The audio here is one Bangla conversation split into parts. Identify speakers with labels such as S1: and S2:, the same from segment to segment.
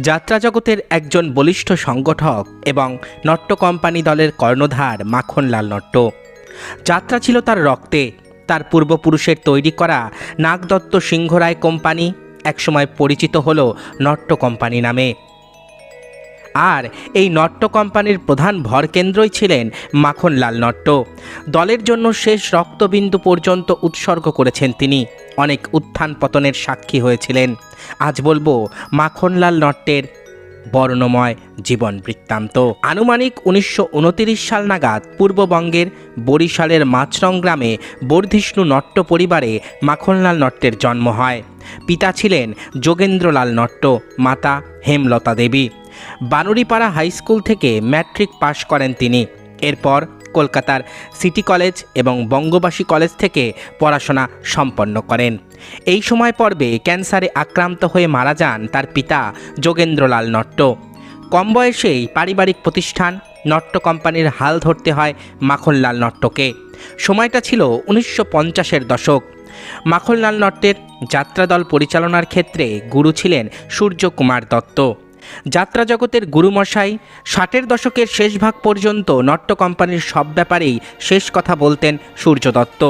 S1: যাত্রা জগতের একজন বলিষ্ঠ সংগঠক এবং নট্য কোম্পানি দলের কর্ণধার মাখনলাল নট্ট যাত্রা ছিল তার রক্তে। তার পূর্বপুরুষের তৈরি করা নাগদত্ত সিংহরায় কোম্পানি একসময় পরিচিত হল নট্য কোম্পানি নামে। আর এই নট্য কোম্পানির প্রধান ভরকেন্দ্রই ছিলেন মাখনলাল নট্ট দলের জন্য শেষ রক্তবিন্দু পর্যন্ত উৎসর্গ করেছেন তিনি। অনেক উত্থান পতনের সাক্ষী হয়েছিলেন। আজ বলব, মাখনলাল নট্টের বর্ণময় জীবন বৃত্তান্ত। আনুমানিক উনিশশো উনত্রিশ সাল নাগাদ পূর্ববঙ্গের বরিশালের মাছরং গ্রামে বর্ধিষ্ণু নট্ট পরিবারে মাখনলাল নট্টের জন্ম হয়। পিতা ছিলেন যোগেন্দ্রলাল নট্ট, মাতা Hemlata Devi. Banuripara high school matric matric পাশ করেন তিনি। এরপর কলকাতার সিটি কলেজ এবং বঙ্গবাসী কলেজ থেকে পড়াশোনা সম্পন্ন করেন। এই সময় পর্বে ক্যান্সারে আক্রান্ত হয়ে মারা যান তার পিতা যোগেন্দ্রলাল নট্ট। কম বয়সেই পারিবারিক প্রতিষ্ঠান নট্ট কোম্পানির হাল ধরতে হয় মাখনলাল নট্টকে। সময়টা ছিল উনিশশো পঞ্চাশের দশক। মাখনলাল নট্টের যাত্রাদল পরিচালনার ক্ষেত্রে গুরু ছিলেন সূর্যকুমার দত্ত। যাত্রা জগতের গুরুমশাই, ষাটের দশকের শেষ ভাগ পর্যন্ত নট্য কোম্পানির সব ব্যাপারেই শেষ কথা বলতেন সূর্য দত্ত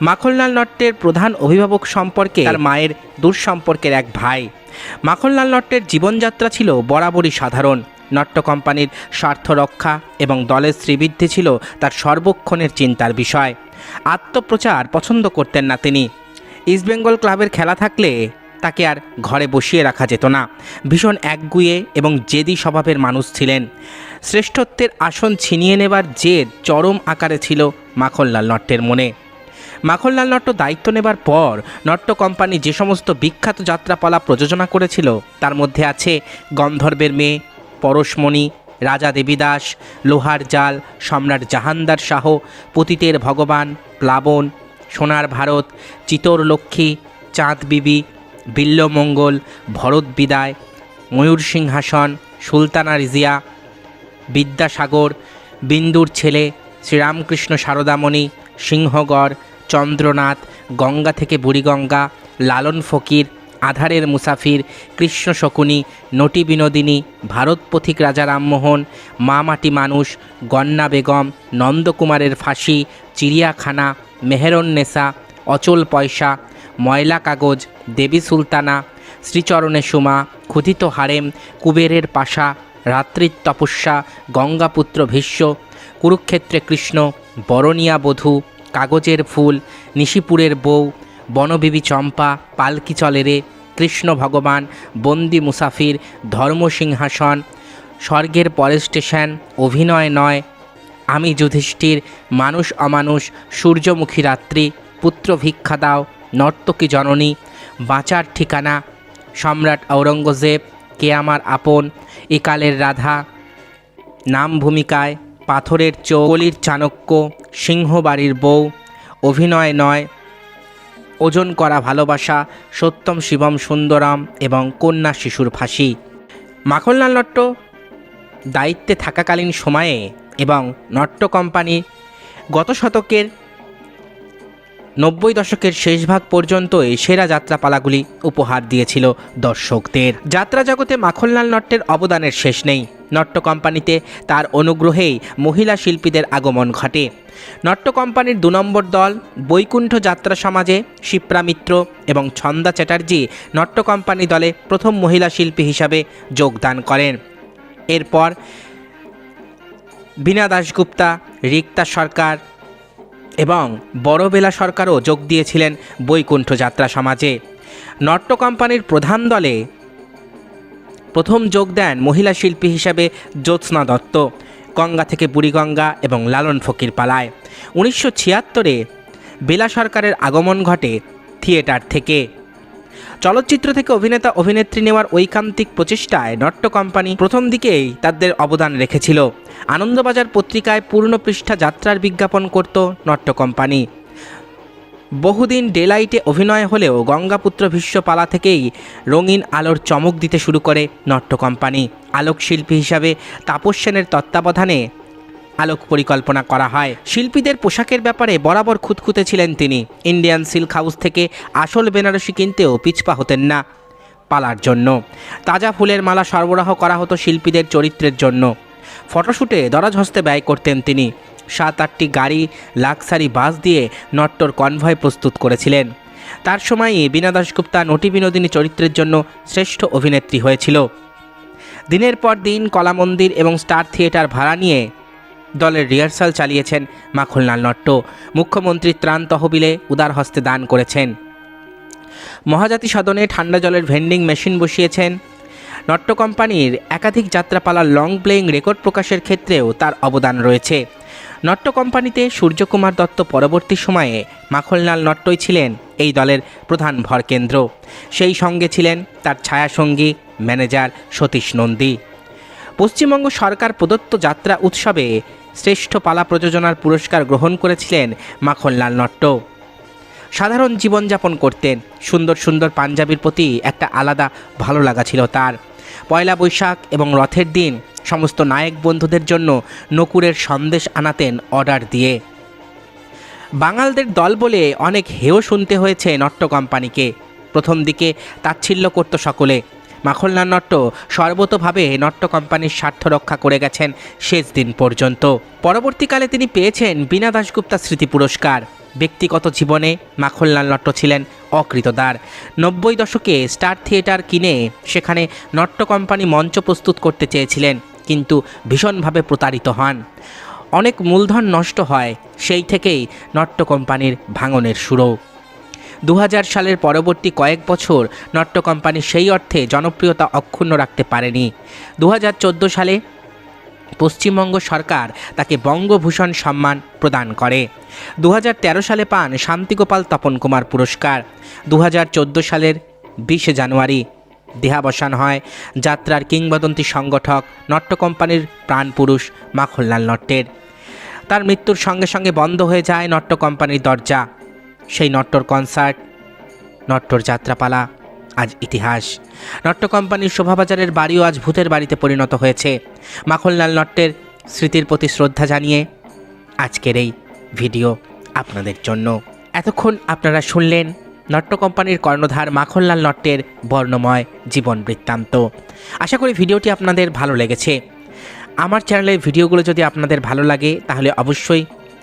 S1: মাখনলাল নট্যের প্রধান অভিভাবক সম্পর্কে তার মায়ের দূর সম্পর্কের এক ভাই। মাখনলাল নট্যের জীবনযাত্রা ছিল বরাবরই সাধারণ। নট্য কোম্পানির স্বার্থ রক্ষা এবং দলের শ্রীবৃদ্ধি ছিল তার সর্বক্ষণের চিন্তার বিষয়। আত্মপ্রচার পছন্দ করতেন না তিনি। ইস্টবেঙ্গল ক্লাবের খেলা থাকলে তাকে আর ঘরে বসিয়ে রাখা যেত না। ভীষণ একগুয়ে এবং জেদি স্বভাবের মানুষ ছিলেন। শ্রেষ্ঠত্বের আসন ছিনিয়ে নেবার জেদ চরম আকারে ছিল মাখনলাল নট্টের মনে। মাখনলাল নট্ট দায়িত্ব নেবার পর নট্য কোম্পানি যে সমস্ত বিখ্যাত যাত্রাপালা প্রযোজনা করেছিল, তার মধ্যে আছে গন্ধর্বের মেয়ে, পরশমণি, রাজা দেবীদাস, লোহার জাল, সম্রাট জাহানদার শাহ, পতিতের ভগবান, প্লাবন, সোনার ভারত, চিতর লক্ষ্মী, চাঁদ বিবি বিল্লমঙ্গল ভরত বিদায়, ময়ূর সিংহাসন, সুলতানা রিজিয়া, বিদ্যাসাগর, বিন্দুর ছেলে, শ্রীরামকৃষ্ণ সারদামণি, সিংহগড়, চন্দ্রনাথ, গঙ্গা থেকে বুড়িগঙ্গা, লালন ফকির, আধারের মুসাফির, কৃষ্ণ শকুনি, নটি বিনোদিনী, ভারত পথিক রাজা রামমোহন, মা মাটি মানুষ, গন্না বেগম, নন্দকুমারের ফাঁসি, চিড়িয়াখানা, মেহেরন্নেসা, অচল পয়সা ময়লা কাগজ, দেবী সুলতানা, শ্রীচরণে সুমা, ক্ষুধিত হারেম, কুবেরের পাশা, রাত্রির তপস্যা, গঙ্গাপুত্র ভীষ্ম, কুরুক্ষেত্রে কৃষ্ণ, বরণিয়া বধূ, কাগজের ফুল, নিশিপুরের বউ, বনবিবি চম্পা, পালকি চলেরে কৃষ্ণ ভগবান, বন্দি মুসাফির ধর্মসিংহাসন স্বর্গের পরের স্টেশন, অভিনয় নয়, আমি যুধিষ্ঠির, মানুষ অমানুষ, সূর্যমুখী রাত্রি, পুত্র ভিক্ষা দাও নর্তকী জননী, বাঁচার ঠিকানা, সম্রাট ঔরঙ্গজেব, কে আমার আপন একালের রাধা। নাম ভূমিকায় পাথরের চোখ, কলির চাণক্য, সিংহবাড়ির বউ। অভিনয় নয়, ওজন করা ভালোবাসা, সত্যম শিবম সুন্দরম এবং কন্যা শিশুর ফাঁসি। মাখনলাল নট্ট দায়িত্বে থাকাকালীন সময়ে এবং নট্য কোম্পানি গত শতকের নব্বই দশকের শেষ ভাগ পর্যন্তই সেরা যাত্রাপালাগুলি উপহার দিয়েছিল দর্শকদের। যাত্রা জগতে মাখনলাল নট্টের অবদানের শেষ নেই। নট্য কোম্পানিতে তার অনুগ্রহেই মহিলা শিল্পীদের আগমন ঘটে। নট্য কোম্পানির দু নম্বর দল, বৈকুণ্ঠ যাত্রা সমাজে শিপ্রা মিত্র এবং ছন্দা চ্যাটার্জি নট্য কোম্পানি দলে প্রথম মহিলা শিল্পী হিসাবে যোগদান করেন। এরপর বীণা দাশগুপ্তা, রিক্তা সরকার এবং বড়বেলা সরকারও যোগ দিয়েছিলেন বৈকুণ্ঠ যাত্রা সমাজে। নট্য কোম্পানির প্রধান দলে প্রথম যোগ দেন মহিলা শিল্পী হিসাবে জ্যোৎস্না দত্ত, গঙ্গা থেকে বুড়িগঙ্গা এবং লালন ফকির পালায়। উনিশশো ছিয়াত্তরে বেলা সরকারের আগমন ঘটে থিয়েটার থেকে। চলচ্চিত্র থেকে অভিনেতা অভিনেত্রী নেওয়ার ঐকান্তিক প্রচেষ্টায় নট্য কোম্পানি প্রথম দিকেই তাদের অবদান রেখেছিল। আনন্দবাজার পত্রিকায় পূর্ণ পৃষ্ঠা যাত্রার বিজ্ঞাপন করত নট্য কোম্পানি। বহুদিন ডেলাইটে অভিনয় হলেও গঙ্গাপুত্র ভীষ্মপালা থেকেই রঙিন আলোর চমক দিতে শুরু করে নট্য কোম্পানি। আলোকশিল্পী হিসাবে তাপস সেনের তত্ত্বাবধানে আলোক পরিকল্পনা করা হয়। শিল্পীদের পোশাকের ব্যাপারে বরাবর খুঁতখুঁতে ছিলেন তিনি। ইন্ডিয়ান সিল্ক হাউস থেকে আসল বেনারসি কিনতেও পিছপা হতেন না পালার জন্য। তাজা ফুলের মালা সরবরাহ করা হতো শিল্পীদের চরিত্রের জন্য। ফটোশ্যুটে দরাজ হস্তে ব্যয় করতেন তিনি। সাত আটটি গাড়ি, লাক্সারি বাস দিয়ে নট্টর কনভয় প্রস্তুত করেছিলেন। তার সময়ই বীণা দাশগুপ্তা নটি বিনোদিনী চরিত্রের জন্য শ্রেষ্ঠ অভিনেত্রী হয়েছিল। দিনের পর দিন কলা মন্দির এবং স্টার থিয়েটার ভাড়া নিয়ে দলের রিহার্সাল চালিয়েছেন মাখনলাল নট্ট। মুখ্যমন্ত্রীর ত্রাণ তহবিলে উদার হস্তে দান করেছেন। মহাজাতি সদনে ঠান্ডা জলের ভেন্ডিং মেশিন বসিয়েছেন। নট্ট কোম্পানির একাধিক যাত্রাপালার লং প্লেয়িং রেকর্ড প্রকাশের ক্ষেত্রেও তার অবদান রয়েছে। নট্ট কোম্পানিতে সূর্যকুমার দত্ত পরবর্তী সময়ে মাখনলাল নট্টই ছিলেন এই দলের প্রধান ভরকেন্দ্র সেই সঙ্গে ছিলেন তার ছায়াসঙ্গী ম্যানেজার সতীশ নন্দী। পশ্চিমবঙ্গ সরকার প্রদত্ত যাত্রা উৎসবে শ্রেষ্ঠ পালা প্রযোজনার পুরস্কার গ্রহণ করেছিলেন মাখনলাল নট্ট। সাধারণ জীবনযাপন করতেন। সুন্দর সুন্দর পাঞ্জাবির প্রতি একটা আলাদা ভালো লাগা ছিল তার। পয়লা বৈশাখ এবং রথের দিন সমস্ত নায়ক বন্ধুদের জন্য নকুরের সন্দেশ আনাতেন অর্ডার দিয়ে। বাঙালদের দল বলে অনেক হেও শুনতে হয়েছে নট্ট কোম্পানিকে। প্রথম দিকে তাচ্ছিল্য করত সকলে। মাখনলাল নট্ট সর্বতভাবে নট্ট কোম্পানির স্বার্থ রক্ষা করে গেছেন শেষ দিন পর্যন্ত। পরবর্তীকালে তিনি পেয়েছেন বীণা দাশগুপ্তা স্মৃতি পুরস্কার। ব্যক্তিগত জীবনে মাখনলাল নট্ট ছিলেন অকৃতদার। নব্বই দশকে স্টার থিয়েটার কিনে সেখানে নট্ট কোম্পানি মঞ্চ প্রস্তুত করতে চেয়েছিলেন, কিন্তু ভীষণভাবে প্রতারিত হন। অনেক মূলধন নষ্ট হয়, সেই থেকেই নট্ট কোম্পানির ভাঙনের শুরু দু হাজার সালের পরবর্তী কয়েক বছর নট্ট কোম্পানি সেই অর্থে জনপ্রিয়তা অক্ষুণ্ণ রাখতে পারেনি। দু হাজার চোদ্দ সালে পশ্চিমবঙ্গ সরকার তাকে বঙ্গভূষণ সম্মান প্রদান করে। দু হাজার তেরো সালে পান শান্তিগোপাল তপন কুমার পুরস্কার। দু হাজার চোদ্দ সালের বিশে জানুয়ারি দেহাবসান হয় যাত্রার কিংবদন্তি সংগঠক নট্য কোম্পানির প্রাণপুরুষ মাখনলাল নট্টের তার মৃত্যুর সঙ্গে সঙ্গে বন্ধ হয়ে যায় নট্য কোম্পানির দরজা। সেই নট্টর কনসার্ট, নট্টর যাত্রাপালা, আজ ইতিহাস। নট্ট কোম্পানির শোভাবাজারের বাড়িও আজ ভূতের বাড়িতে পরিণত হয়েছে। মাখনলাল নট্টের স্মৃতির প্রতি শ্রদ্ধা জানিয়ে আজকের এই ভিডিও আপনাদের জন্য। এতক্ষণ আপনারা শুনলেন নট্ট কোম্পানির কর্ণধার মাখনলাল নট্টের বর্ণময় জীবন বৃত্তান্ত। আশা করি ভিডিওটি আপনাদের ভালো লেগেছে। আমার চ্যানেলের ভিডিওগুলো যদি আপনাদের ভালো লাগে, তাহলে অবশ্যই